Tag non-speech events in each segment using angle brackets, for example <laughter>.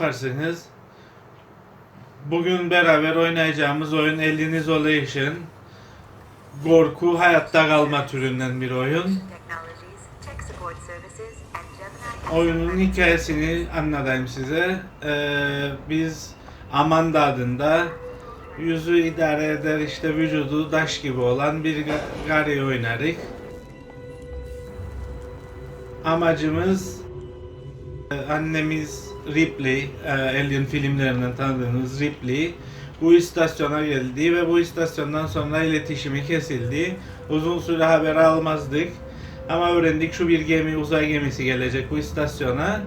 Yaparsınız? Bugün beraber oynayacağımız oyun Alien Isolation. Korku hayatta kalma türünden bir oyun. Oyunun hikayesini anlatayım size. Ee, biz Amanda adında yüzü idare eder işte vücudu taş gibi olan bir ga- gari oynarık. Amacımız e, annemiz Ripley, e, Alien filmlerinden tanıdığınız Ripley bu istasyona geldi ve bu istasyondan sonra iletişimi kesildi. Uzun süre haber almazdık. Ama öğrendik şu bir gemi, uzay gemisi gelecek bu istasyona.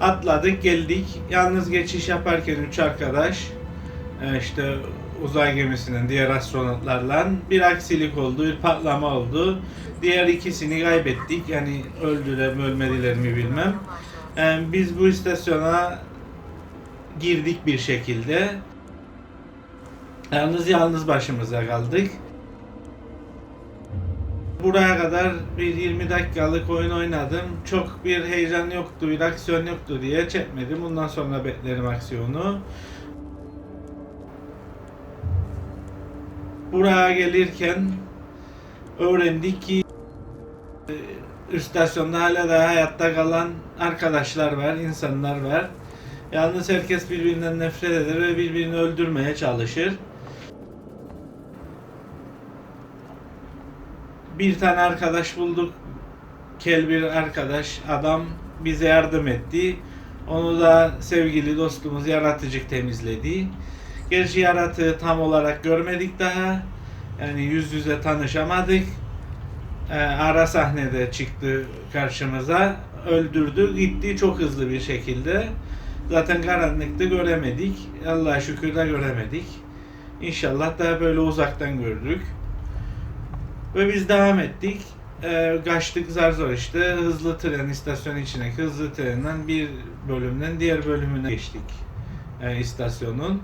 Atladık, geldik. Yalnız geçiş yaparken üç arkadaş e, işte uzay gemisinin diğer astronotlarla bir aksilik oldu, bir patlama oldu. Diğer ikisini kaybettik. Yani öldüler mi ölmediler mi bilmem. Biz bu istasyona girdik bir şekilde. Yalnız yalnız başımıza kaldık. Buraya kadar bir 20 dakikalık oyun oynadım. Çok bir heyecan yoktu, bir aksiyon yoktu diye çekmedim. Bundan sonra beklerim aksiyonu. Buraya gelirken öğrendik ki istasyonda hala da hayatta kalan arkadaşlar var, insanlar var. Yalnız herkes birbirinden nefret eder ve birbirini öldürmeye çalışır. bir tane arkadaş bulduk. Kel bir arkadaş, adam bize yardım etti. Onu da sevgili dostumuz Yaratıcık temizledi. Gerçi yaratığı tam olarak görmedik daha. Yani yüz yüze tanışamadık. Ee, ara sahnede çıktı karşımıza. Öldürdü, gitti çok hızlı bir şekilde. Zaten karanlıkta göremedik. Allah'a şükür de göremedik. İnşallah daha böyle uzaktan gördük. Ve biz devam ettik. Ee, kaçtık zar zor işte. Hızlı tren istasyon içine hızlı trenden bir bölümden diğer bölümüne geçtik. Ee, istasyonun.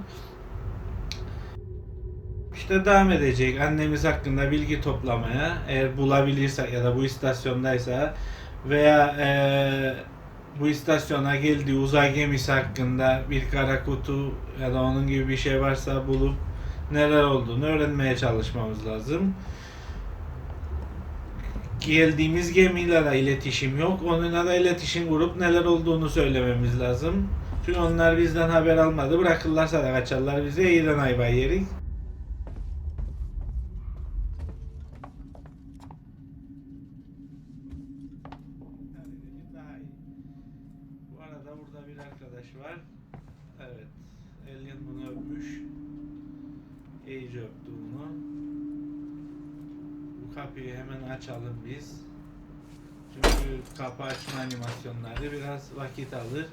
İşte devam edecek annemiz hakkında bilgi toplamaya. Eğer bulabilirsek ya da bu istasyondaysa veya eee, bu istasyona geldiği uzay gemisi hakkında bir kara kutu ya da onun gibi bir şey varsa bulup neler olduğunu öğrenmeye çalışmamız lazım geldiğimiz gemiyle de iletişim yok. Onunla da iletişim kurup neler olduğunu söylememiz lazım. Çünkü onlar bizden haber almadı. Bırakırlarsa da kaçarlar bize. İyiden ayva yerik. Bu arada burada bir arkadaş var. Evet. Alien bunu öpmüş. İyice öptü bunu. Bu kapıyı hemen açalım biz. Çünkü kapı açma animasyonları biraz vakit alır.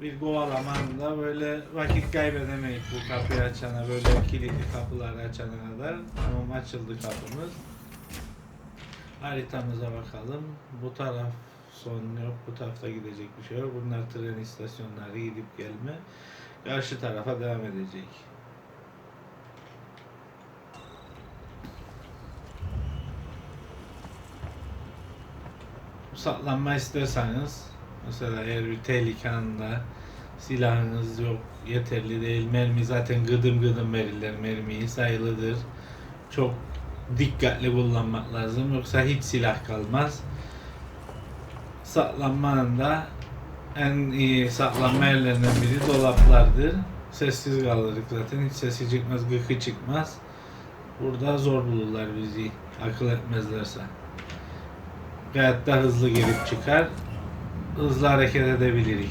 Bir kovalamanla böyle vakit kaybedemeyiz bu kapıyı açana, böyle kilitli kapıları açana kadar. Tamam açıldı kapımız. Haritamıza bakalım. Bu taraf son yok, bu tarafta gidecek bir şey yok. Bunlar tren istasyonları gidip gelme. Karşı tarafa devam edecek. Saklanma isterseniz mesela eğer bir tehlike anında silahınız yok yeterli değil mermi zaten gıdım gıdım verirler mermiyi sayılıdır. Çok dikkatli kullanmak lazım yoksa hiç silah kalmaz. Saklanma anında en iyi saklanma yerlerinden biri dolaplardır. Sessiz kalırız zaten hiç sesi çıkmaz gıkı çıkmaz. Burada zor bulurlar bizi akıl etmezlerse Gayet de hızlı girip çıkar. Hızlı hareket edebiliriz.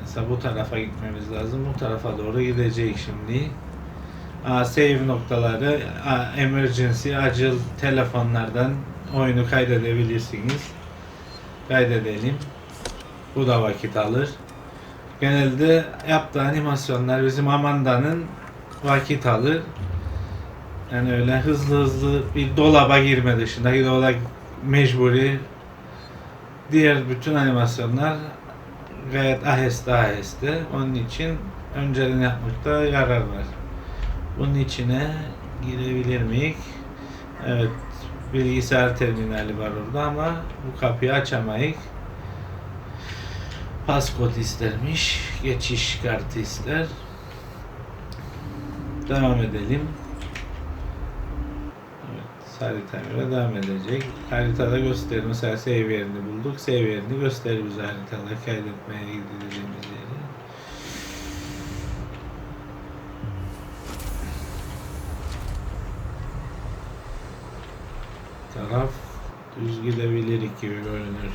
Mesela bu tarafa gitmemiz lazım. Bu tarafa doğru gideceğiz şimdi. Aa, save noktaları, emergency, acil telefonlardan oyunu kaydedebilirsiniz. Kaydedelim. Bu da vakit alır. Genelde yaptığı animasyonlar bizim Amanda'nın vakit alır. Yani öyle hızlı hızlı bir dolaba girme dışında ki dolap mecburi diğer bütün animasyonlar gayet aheste aheste. Onun için önceden yapmakta yarar var. Bunun içine girebilir miyiz? Evet bilgisayar terminali var orada ama bu kapıyı açamayız. Paskot istermiş. Geçiş kartı ister. Devam edelim. Haritaya göre devam edecek. Haritada gösterir. Mesela save yerini bulduk. Save yerini gösterir bize haritada kaydetmeye gidildiğimiz yeri. Taraf düz gidebilir gibi görünür.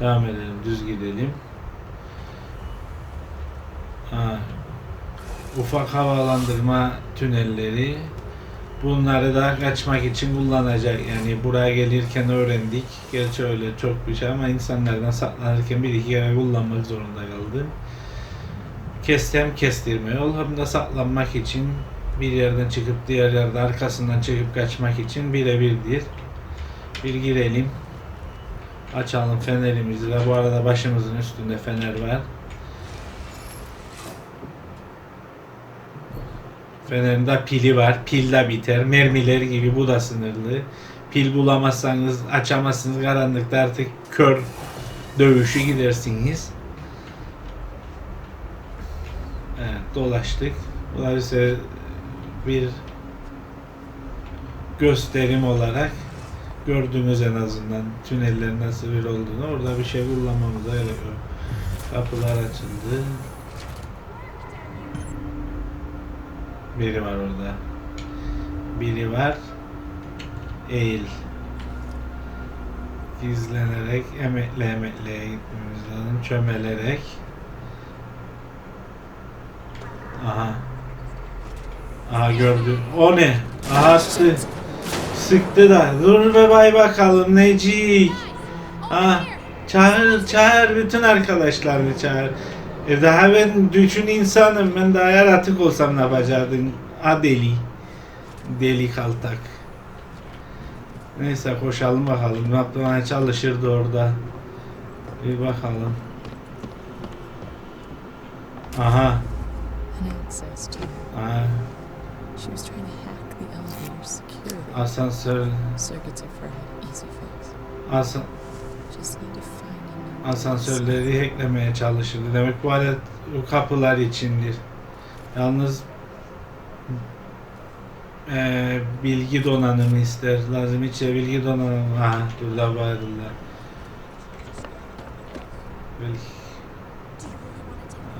Devam edelim, düz gidelim. Ha, ufak havalandırma tünelleri. Bunları da kaçmak için kullanacak. Yani buraya gelirken öğrendik. Gerçi öyle çok bir şey ama insanlardan saklanırken bir iki kere kullanmak zorunda kaldım. Kestem kestirme yol hem de saklanmak için bir yerden çıkıp diğer yerde arkasından çıkıp kaçmak için birebirdir. Bir girelim. Açalım fenerimizi de. Bu arada başımızın üstünde fener var. Fenerin de pili var. Pil de biter. Mermiler gibi bu da sınırlı. Pil bulamazsanız açamazsınız. Karanlıkta artık kör dövüşü gidersiniz. Evet dolaştık. Bunlar ise bir gösterim olarak gördüğümüz en azından tünellerin nasıl bir olduğunu orada bir şey kullanmamıza gerek yok. Kapılar açıldı. Biri var orada. Biri var. Eğil. Gizlenerek emekle emekleye gitmemiz lazım. Çömelerek. Aha. Aha gördü. O ne? Aha attı. Sıktı da. Dur be bay bakalım Necik. Ha, çağır çağır bütün arkadaşlarını çağır. E daha ben düşün insanım. Ben daha yaratık olsam ne yapacaktın? Ha deli. Deli kaltak. Neyse koşalım bakalım. Ne yapmaya çalışırdı orada. Bir bakalım. Aha. Aha. Security. Asansör. Asansörleri hacklemeye çalışırdı. Demek bu alet bu kapılar içindir. Yalnız eee, bilgi donanımı ister. Lazım içe bilgi donanımı. Burada vardılar. Bilgi.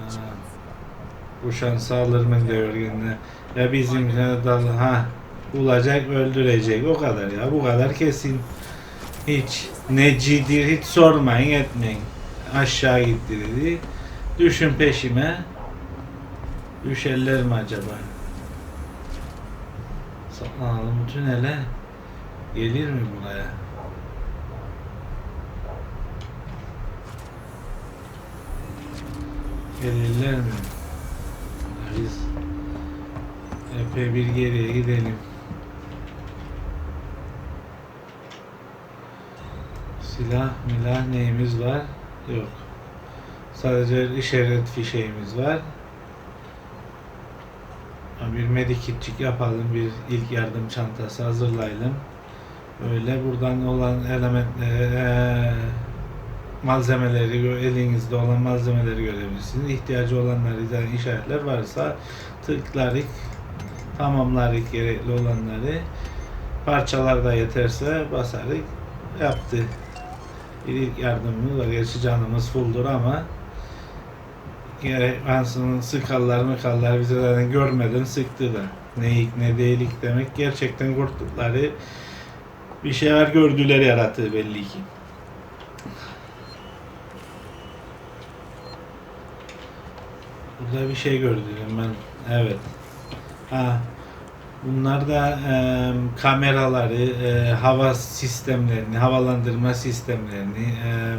Aa, Bu şansı alır mı diyor yine. Ya bizim dal ha bulacak öldürecek o kadar ya bu kadar kesin. Hiç necidir hiç sormayın etmeyin. Aşağı gitti dedi. Düşün peşime. Düşerler mi acaba? Saklanalım tünele. Gelir mi buraya? Gelirler mi? Biz epey bir geriye gidelim. Silah milah neyimiz var? Yok. Sadece işaret fişeğimiz var. Bir medikitçik yapalım. Bir ilk yardım çantası hazırlayalım. Böyle buradan olan elementleri eee, malzemeleri elinizde olan malzemeleri görebilirsiniz. İhtiyacı olanları da işaretler varsa tıklarık tamamlarık gerekli olanları parçalar da yeterse basarık yaptı. İlk yardımımız var. Gerçi canımız fulldur ama ansının sıkallar mıkallar bize zaten görmeden sıktı da. Neyik ne değilik demek gerçekten korktukları bir şeyler gördüler yarattığı belli ki. Burada bir şey gördüm ben. Evet. Ha. Bunlar da e, kameraları, e, hava sistemlerini, havalandırma sistemlerini, e,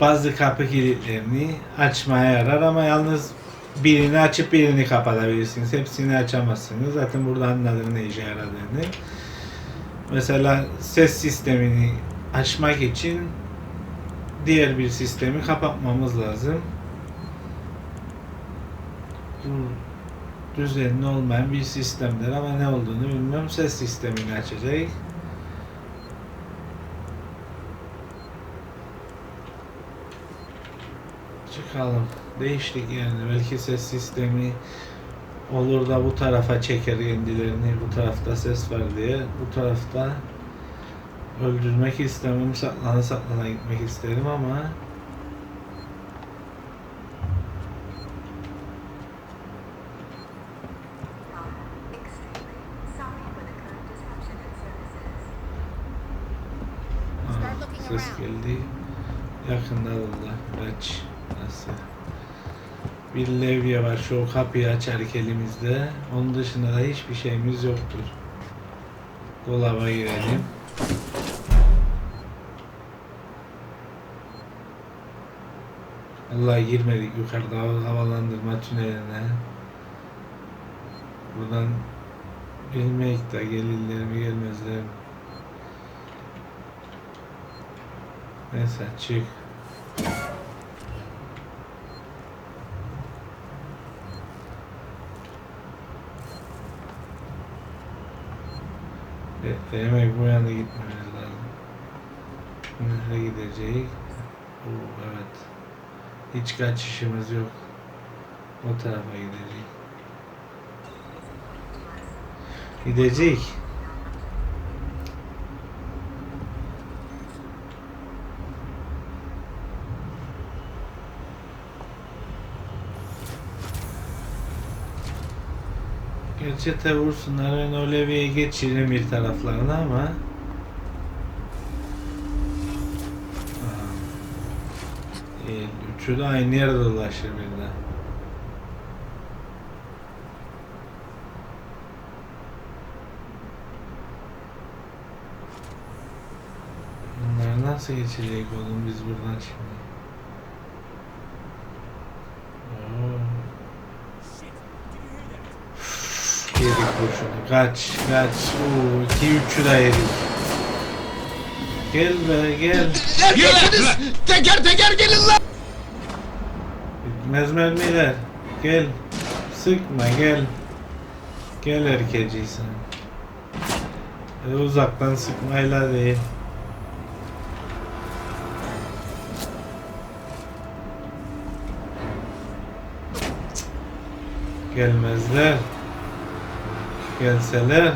bazı kapı kilitlerini açmaya yarar ama yalnız birini açıp birini kapatabilirsiniz. Hepsini açamazsınız. Zaten burada anladım ne işe yaradığını. Mesela ses sistemini açmak için diğer bir sistemi kapatmamız lazım. Bu düzenli olmayan bir sistemdir ama ne olduğunu bilmiyorum. Ses sistemini açacak. Çıkalım. Değiştik yani. Belki ses sistemi olur da bu tarafa çeker kendilerini. Bu tarafta ses var diye. Bu tarafta öldürmek istemem. Saklana saklana gitmek isterim ama ses geldi. Yakında Allah. Kaç. Nasıl? Bir levye var. Şu kapıyı açarık elimizde. Onun dışında da hiçbir şeyimiz yoktur. Dolaba girelim. Allah girmedik yukarıda hava- havalandırma tüneline. Buradan bilmeyik de gelirler mi gelmezler mi? Neyse çık. Evet, demek bu yana gitmemiz lazım. Nereye gideceğiz? Oo, evet. Hiç kaçışımız yok. O tarafa gideceğiz. Gidecek. Gerçi vursunlar ben o levyeye geçiririm bir taraflarına ama. Değil, Üçü de aynı yerde dolaşır birden. Bunlar nasıl geçecek oğlum biz buradan şimdi? Oo. Yedik kurşunu. Kaç, kaç. İki üçü de yedik. Gel be, gel. Neredesiniz? Teker teker gelin lan! Bitmez mermiler. Gel. Sıkma, gel. Gel erkeciysen. E, uzaktan sıkmayla değil. Gelmezler. Gelseler.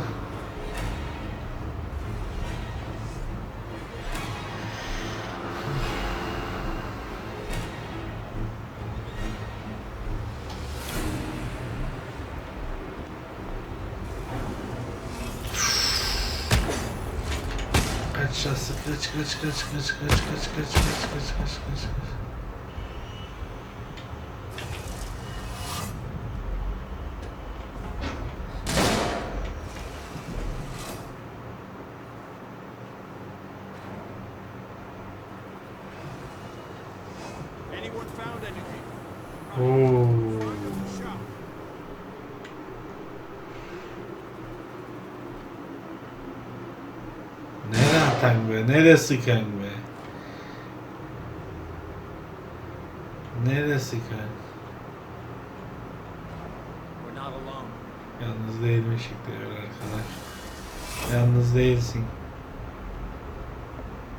Kaç şahsı kaç kaç kaç kaç kaç kaç kaç kaç kaç kaç kaç Neresi kalbe? Neresi kalbe? Yalnız değilmişik diyor arkadaş. Yalnız değilsin.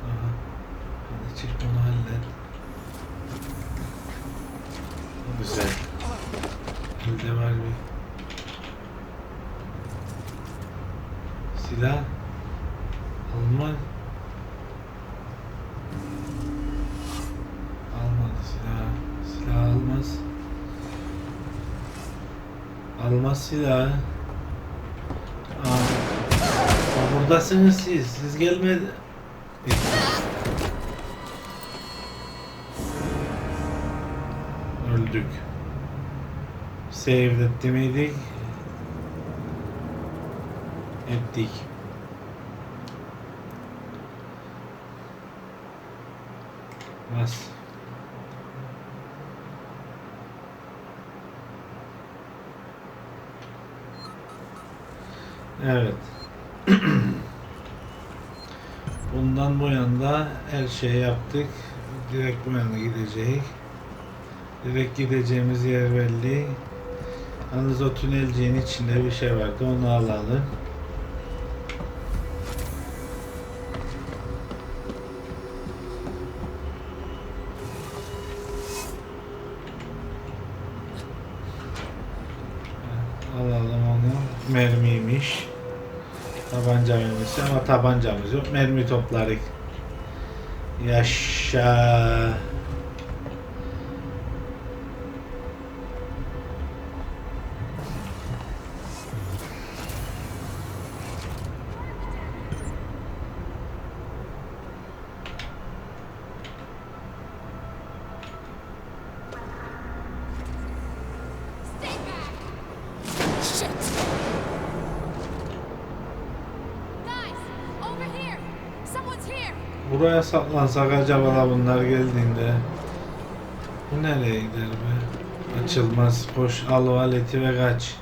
Aha. Hadi çık bunu hallet. Güzel. Halde var bir. Silah. Silahı. Aa, buradasınız siz. Siz gelmedi. Öldük. Save etti miydik? Ettik. Bas. Evet. <clears throat> Bundan bu yana her şeyi yaptık. Direkt bu yana gideceğiz. Direkt gideceğimiz yer belli. Yalnız o tünelciğin içinde bir şey vardı. Onu alalım. Mermiymiş. Tabanca mermisi ama tabancamız yok. Mermi toplarız. Yaşa. Saklansak acaba da bunlar geldiğinde. Bu nereye gider be? Açılmaz. Koş al o aleti ve kaç.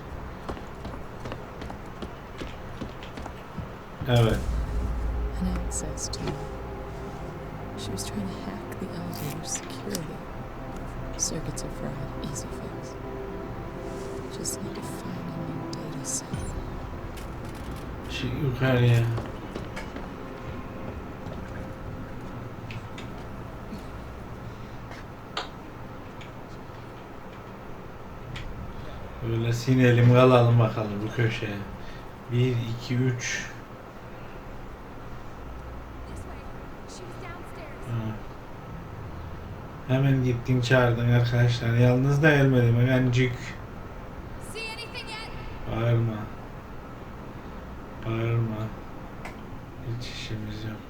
Evet. She was trying to hack the elevator's security. Circuits are fried. Easy fix. Just need to find a new data set. Yukarıya. Böyle sinelim kalalım bakalım bu köşeye. 1, 2, 3. This way. She was downstairs. Ha. Hemen gittin çağırdın arkadaşlar. Yalnız da gelmedim. Hemencik. Bağırma. Bağırma. Hiç işimiz yok.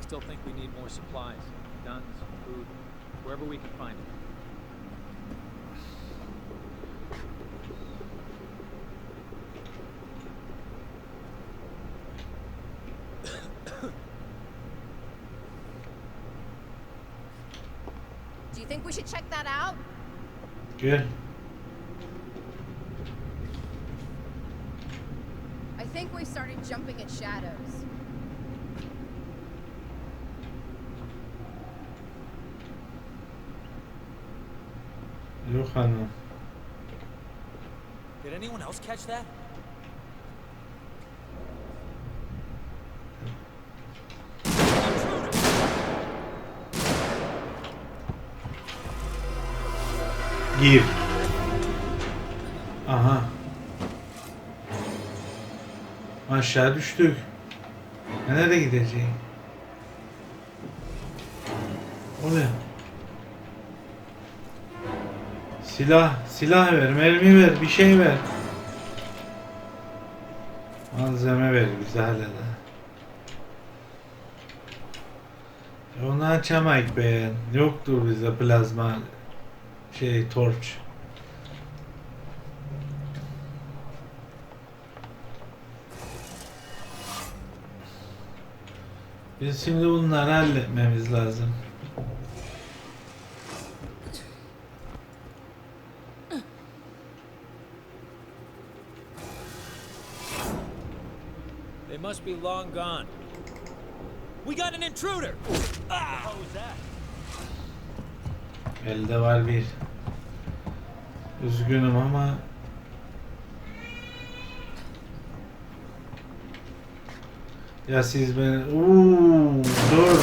Still think we need more supplies. Guns, food, wherever we can find it. Gel. I think we started jumping at shadows. Yok hanım. Did anyone else catch that? Gir. Aha. Aşağı düştük. Nereye gideceğiz? O ne? Silah, silah ver, mermi ver, bir şey ver. Malzeme ver bize hala da. Onu açamayız be. Yoktur bizde plazma şey torç. Biz şimdi bunları halletmemiz lazım. They must be long gone. We got an intruder! Ah! What was that? Elde var bir. Üzgünüm ama Ya siz beni Uuu dört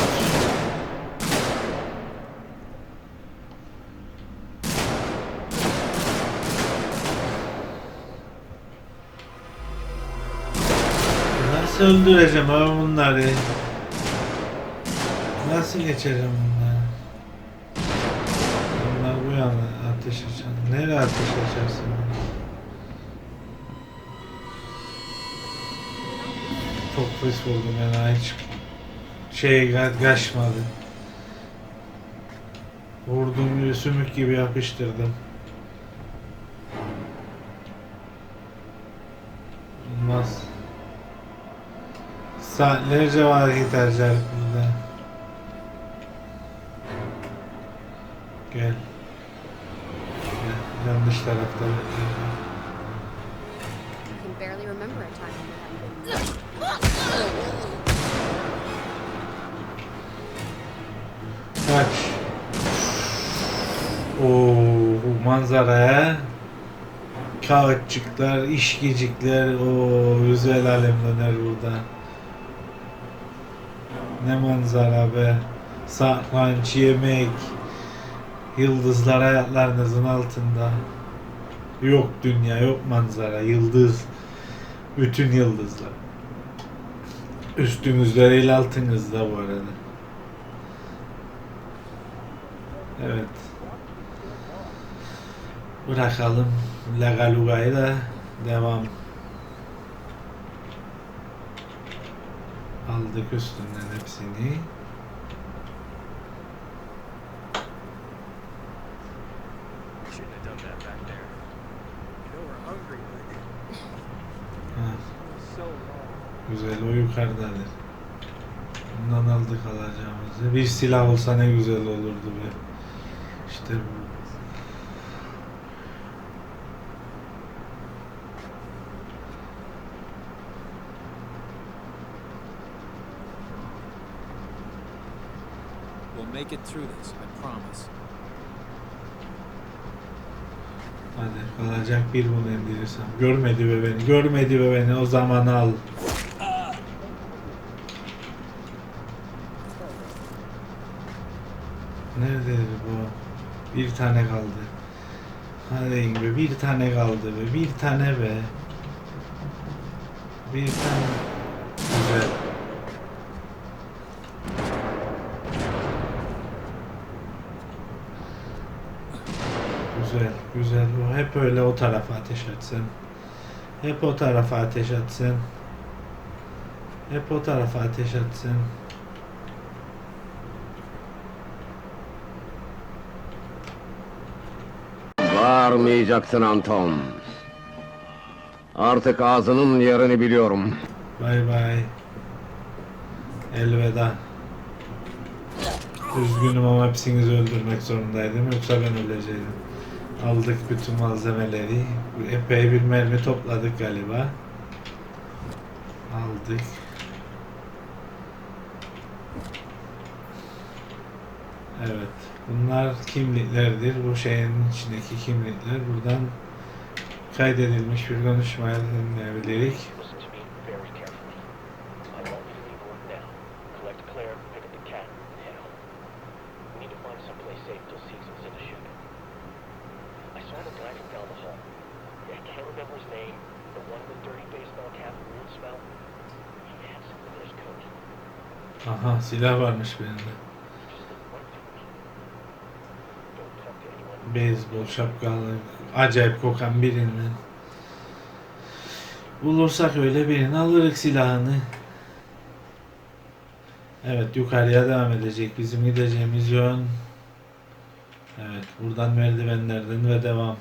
Nasıl öldüreceğim abi bunları? Nasıl geçeceğim bunları? Ateş açan. Nereye ateş açarsın? Çok pis buldum yani hiç şey kaçmadı. Vurdum sümük gibi yapıştırdım. Olmaz. Saatlerce var harcar burada. Gel. Haven't been. Kaç. Oo, bu manzaraya kağıtçıklar, işgicikler, o güzel alem döner burada. Ne manzara be. Saklanç, yemek, yıldızlar hayatlarınızın altında. Yok dünya, yok manzara, yıldız. Bütün yıldızlar. Üstümüzde değil altımızda bu arada. Evet. Bırakalım Lagaluga'yı da devam. Aldık üstünden hepsini. Yukarıdadır. Bundan aldık alacağımızı. Bir silah olsa ne güzel olurdu be. İşte bu. We'll make it through this, I promise. Hadi kalacak bir bunu indirirsem. Görmedi ve beni. Görmedi ve beni. O zaman al. Nerede bu? Bir tane kaldı. Hadi be bir tane kaldı be. Bir tane be. Bir tane. Güzel. Güzel, güzel. Hep öyle o tarafa ateş etsin. Hep o tarafa ateş etsin. Hep o tarafa ateş etsin. Bağırmayacaksın Anton. Artık ağzının yerini biliyorum. Bay bay. Elveda. Üzgünüm ama hepsinizi öldürmek zorundaydım. Yoksa ben öleceğim. Aldık bütün malzemeleri. Epey bir mermi topladık galiba. Aldık. Evet. Bunlar kimliklerdir. Bu şeyin içindeki kimlikler. Buradan kaydedilmiş bir his coat. Aha silah varmış. Just Beyzbol şapkalı, acayip kokan birinden. Bulursak öyle birini alırız silahını. Evet yukarıya devam edecek. Bizim gideceğimiz yön. Evet buradan merdivenlerden ve devam.